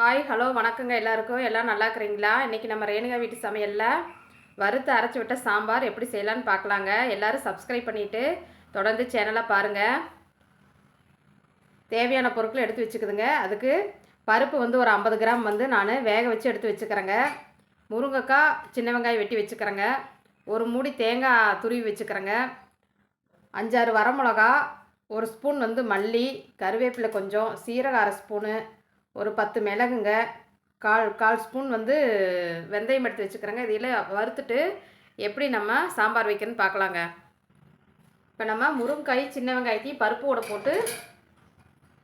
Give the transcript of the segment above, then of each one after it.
Hi hello வணக்கங்க எல்லாருக்கும். எல்லாம் நல்லா இருக்கிறீங்களா? இன்றைக்கி நம்ம ரேணுகா வீட்டு சமையலில் வறுத்து அரைச்சி விட்ட சாம்பார் எப்படி செய்யலான்னு பார்க்கலாங்க. எல்லோரும் சப்ஸ்கிரைப் பண்ணிவிட்டு தொடர்ந்து சேனலை பாருங்கள் தேவையான பொருட்கள் எடுத்து வச்சுக்குதுங்க. அதுக்கு பருப்பு வந்து ஒரு ஐம்பது கிராம் வந்து நான் வேக வச்சு எடுத்து வச்சுக்கிறேங்க. முருங்கைக்காய் சின்ன வெங்காயம் வெட்டி வச்சுக்கிறேங்க. ஒரு மூடி தேங்காய் துருவி வச்சுக்கிறேங்க. அஞ்சாறு வரமிளகா ஒரு ஸ்பூன் வந்து மல்லி கருவேப்பிலை கொஞ்சம் சீரக அரை ஸ்பூனு ஒரு பத்து மிளகுங்க. கால் கால் ஸ்பூன் வந்து வெந்தயம் எடுத்து வச்சுக்கிறேங்க. இதில் வறுத்துட்டு எப்படி நம்ம சாம்பார் வைக்கணும்னு பார்க்கலாங்க. இப்போ நம்ம முருங்காய் சின்ன வெங்காயத்தையும் பருப்பு கூட போட்டு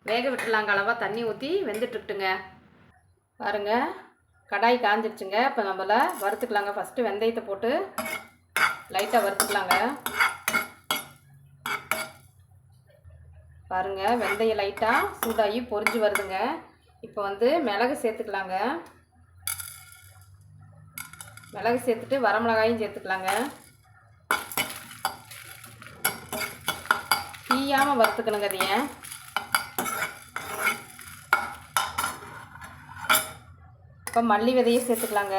வேக விட்டுலாங்க அளவாக தண்ணி ஊற்றி வெந்துட்டுட்டுங்க பாருங்கள் கடாய் காஞ்சிடுச்சுங்க இப்போ நம்மள வறுத்துக்கலாங்க. ஃபஸ்ட்டு வெந்தயத்தை போட்டு லைட்டாக வறுத்துக்கலாங்க. பாருங்கள் வெந்தயம் லைட்டாக சூடாகி பொரிஞ்சு வருதுங்க. இப்போ வந்து மிளகு சேர்த்துக்கலாங்க. மிளகு சேர்த்துட்டு வரமிளகாயும் சேர்த்துக்கலாங்க. தீயாமல் வறுத்துக்கணுங்க அதைய. இப்போ மல்லி விதையும் சேர்த்துக்கலாங்க.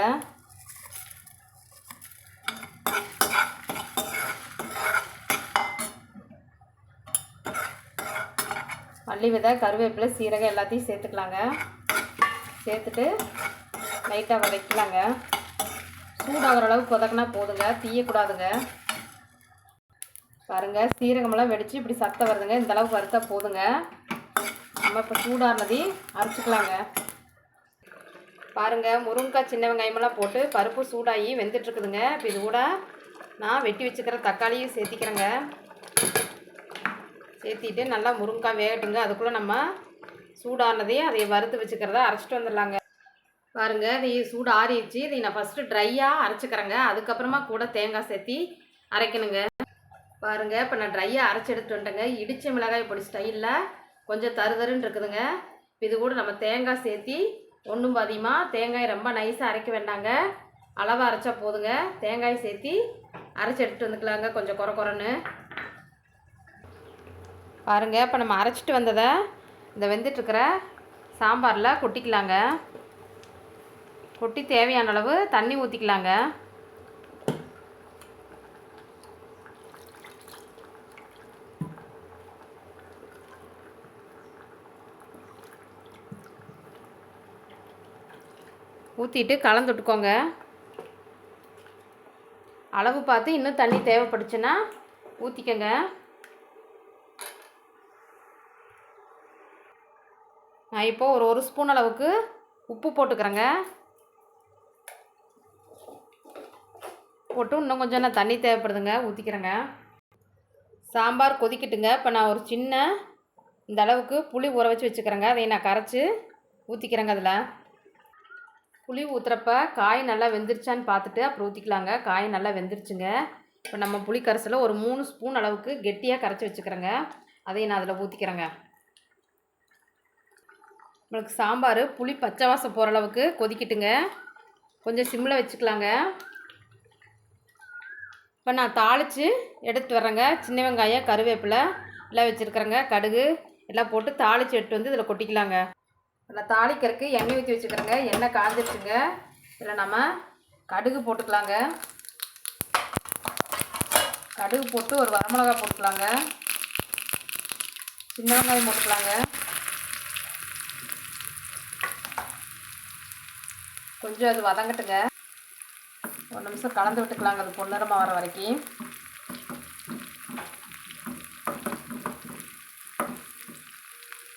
மல்லி விதை கருவேப்பிலை சீரகம் எல்லாத்தையும் சேர்த்துக்கலாங்க. சேர்த்துட்டு லைட்டாக வதக்கலாங்க. சூடாகிற அளவுக்கு வதக்கினா போதுங்க. தீயக்கூடாதுங்க. பாருங்கள் சீரகமெல்லாம் வெடித்து இப்படி சத்தம் வருதுங்க. இந்த அளவுக்கு வறுத்தா போதுங்க. நம்ம இப்போ சூடானதையும் அரைச்சிக்கலாங்க. பாருங்கள் முருங்கைக்காய் சின்ன வெங்காயமெல்லாம் போட்டு பருப்பு சூடாகி வெந்துட்டுருக்குதுங்க. இப்போ இது கூட நான் வெட்டி வச்சுக்கிற தக்காளியும் சேர்த்திக்கிறேங்க. சேர்த்திட்டு நல்லா முருங்கைக்காய் வேகட்டுங்க. அதுக்குள்ளே நம்ம சூடானதையும் அதை வறுத்து வச்சுக்கிறத அரைச்சிட்டு வந்துடலாங்க. பாருங்க இது சூடு ஆறிடுச்சு. இதை நான் ஃபஸ்ட்டு ட்ரையாக அரைச்சிக்கிறேங்க. அதுக்கப்புறமா கூட தேங்காய் சேர்த்தி அரைக்கணுங்க. பாருங்கள் இப்போ நான் ட்ரையாக அரைச்சி எடுத்துகிட்டு வந்துட்டேங்க. இடித்த மிளகாய் பொடி ஸ்டைலில் கொஞ்சம் தருதருன்னு இருக்குதுங்க. இது கூட நம்ம தேங்காய் சேர்த்தி ஒன்றும் பாதியமாக தேங்காய் ரொம்ப நைஸாக அரைக்க வேண்டாங்க. அளவாக அரைச்சா போதுங்க. தேங்காய் சேர்த்தி அரைச்சி எடுத்துகிட்டு வந்துக்கலாங்க. கொஞ்சம் குறை குறைன்னு பாருங்கள் இப்போ நம்ம அரைச்சிட்டு வந்ததை இந்த வெந்துட்டுருக்கிற சாம்பாரில் கொட்டிக்கலாங்க. கொட்டி தேவையான அளவு தண்ணி ஊற்றிக்கலாங்க ஊற்றிட்டு கலந்துட்டுக்கோங்க அளவு பார்த்து இன்னும் தண்ணி தேவைப்படுச்சுன்னா ஊற்றிக்கங்க நான் இப்போ ஒரு ஒரு ஸ்பூன் அளவுக்கு உப்பு போட்டுக்கிறேங்க. போட்டு இன்னும் கொஞ்சம் நான் தண்ணி தேவைப்படுதுங்க ஊற்றிக்கிறேங்க சாம்பார் கொதிக்கட்டுங்க. இப்போ நான் ஒரு சின்ன இந்த அளவுக்கு புளி ஊற வச்சு வச்சுக்கிறேங்க. அதை நான் கரைச்சி ஊற்றிக்கிறேங்க அதில். புளி ஊற்றுறப்ப காய் நல்லா வெந்துருச்சான்னு பார்த்துட்டு அப்புறம் ஊற்றிக்கலாங்க காய் நல்லா வெந்துருச்சுங்க. இப்போ நம்ம புளி கரைசலில் ஒரு மூணு ஸ்பூன் அளவுக்கு கெட்டியாக கரைச்சி வச்சுக்கிறேங்க. அதையும் நான் அதில் ஊற்றிக்கிறேங்க உங்களுக்கு சாம்பார் புளி பச்சை வாசம் போகிற அளவுக்கு கொதிக்கட்டுங்க. கொஞ்சம் சிம்மில் வச்சுக்கலாங்க. இப்போ நான் தாளித்து எடுத்து வரேங்க சின்ன வெங்காயம் கருவேப்பிலை எல்லாம் வச்சுருக்குறேங்க. கடுகு எல்லாம் போட்டு தாளித்து எடுத்து வந்து இதில் கொட்டிக்கலாங்க. இதில் தாளிக்கிறதுக்கு எண்ணெய் ஊற்றி வச்சுக்கிறேங்க. எண்ணெய் காஞ்சிருச்சுங்க. இதில் நம்ம கடுகு போட்டுக்கலாங்க. கடுகு போட்டு ஒரு வரமிளகா போட்டுக்கலாங்க. சின்ன வெங்காயம் போட்டுக்கலாங்க. கொஞ்சம் அது வதங்கட்டுங்க. ஒரு நிமிஷம் கலந்து விட்டுக்கலாங்க. அது பொன்னிறமாக வர வரைக்கும்.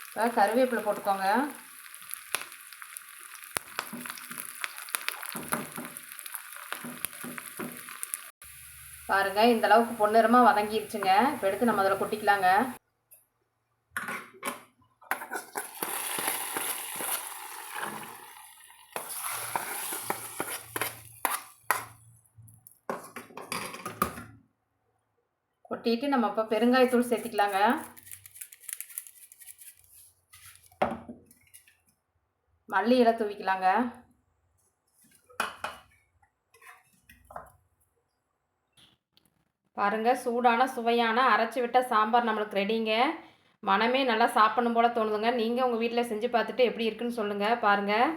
இப்போ கருவேப்பிலை போட்டுக்கோங்க. பாருங்க இந்த அளவுக்கு பொன்னிறமாக வதங்கிருச்சுங்க. இப்போ எடுத்து நம்ம அதில் கொட்டிக்கலாங்க. கொட்டிட்டு நம்ம இப்போ பெருங்காயத்தூள் சேர்த்திக்கலாங்க. மல்லி இலை தூவிக்கலாங்க. பாருங்கள் சூடான சுவையான அரைச்சி விட்ட சாம்பார் நம்மளுக்கு ரெடிங்க மனமே நல்லா சாப்பிடணும் போல் தோணுதுங்க. நீங்கள் உங்கள் வீட்டில் செஞ்சு பார்த்துட்டு எப்படி இருக்குன்னு சொல்லுங்கள் பாருங்கள்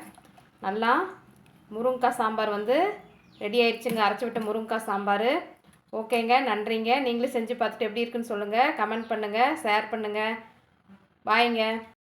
நல்லா முருங்கைக்காய் சாம்பார் வந்து ரெடி ஆயிடுச்சுங்க அரைச்சி விட்ட முருங்கைக்காய் சாம்பார். ஓகேங்க நன்றிங்க. நீங்களும் செஞ்சு பார்த்துட்டு எப்படி இருக்குன்னு சொல்லுங்கள் கமெண்ட் பண்ணுங்கள் ஷேர் பண்ணுங்கள் பாய்ங்க.